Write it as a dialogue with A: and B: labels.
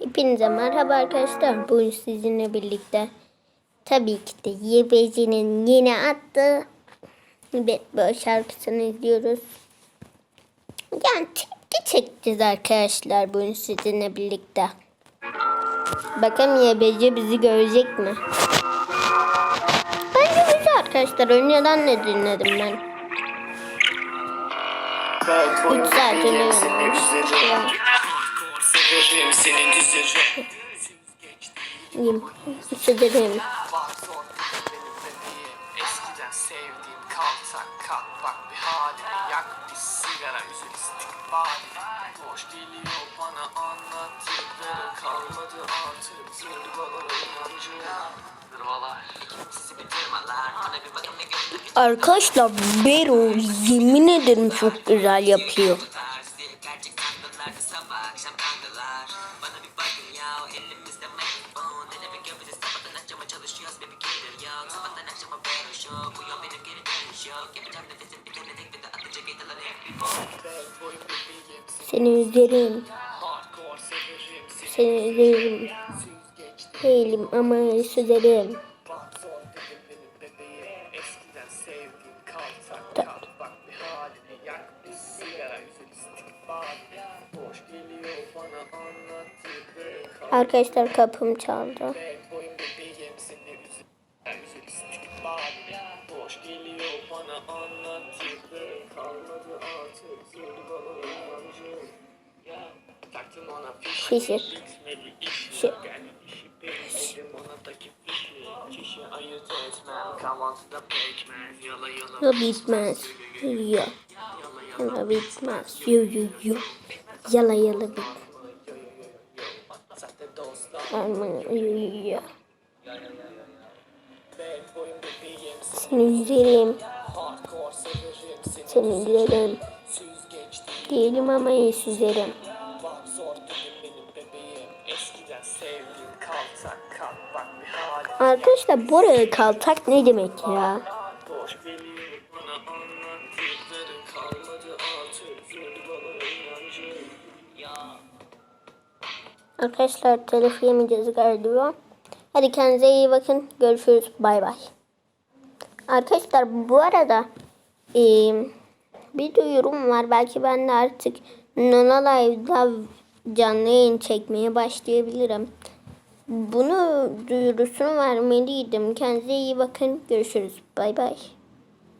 A: Hepinize merhaba arkadaşlar. Bugün sizinle birlikte tabii ki de YBC'nin yeni attığı böyle şarkısını izliyoruz. Yani tepki çekeceğiz arkadaşlar bugün sizinle birlikte. Bakalım YBC bizi görecek mi? Bence güzel arkadaşlar. Önceden de dinledim ben.
B: Kalk boyun
A: Üç saat
B: bebeğim
A: önce Yiyeyim. Hissederim.
C: Eskiden sevdiğim kaltak kalk bak bir halime Yak bir sigara üzeri istikbali Boş geliyor bana anlattıkları Kalmadı artık inancı Zırvalar Sizi bitirmeler Bana bir bakın ne göründü
A: Arkadaşlar Bero yemin ederim çok güzel yapıyor.
C: Kandılar Bana bir bakın ya elimizde mikrofon bir gör bizi sabahtan akşama çalışıyoruz. Bir gelir yok Sabahtan akşama show. Bu yol benim geri dönüş yok. Yapacağım nefesim tükenerek bir de atacak edalar hep bir bol
A: Seni üzerim. Seni üzerim. Değilim ama üzerim.
C: Etmem Kahvaltıda pekmez Yala yala
A: Ya bitmez. Ya. Yala bitmez. Yo yo yo. Yala yala bit. Seni üzerim.
C: Seni
A: üzerim. Değilim ama üzerim.
C: Bak zor dedim benim bebeğim Eskiden sevdiğim kaltak kalk bak bir hali
A: Arkadaşlar bu arada kaltak ne demek
C: ya?
A: Arkadaşlar telif yemeyeceğiz galiba. Hadi kendinize iyi bakın. Görüşürüz. Bay bay. Arkadaşlar bu arada eee, bir duyurum var. Belki ben de artık Nona Live'da canlı yayın çekmeye başlayabilirim. Bunu duyurusunu vermeliydim. Kendinize iyi bakın. Görüşürüz. Bay bay.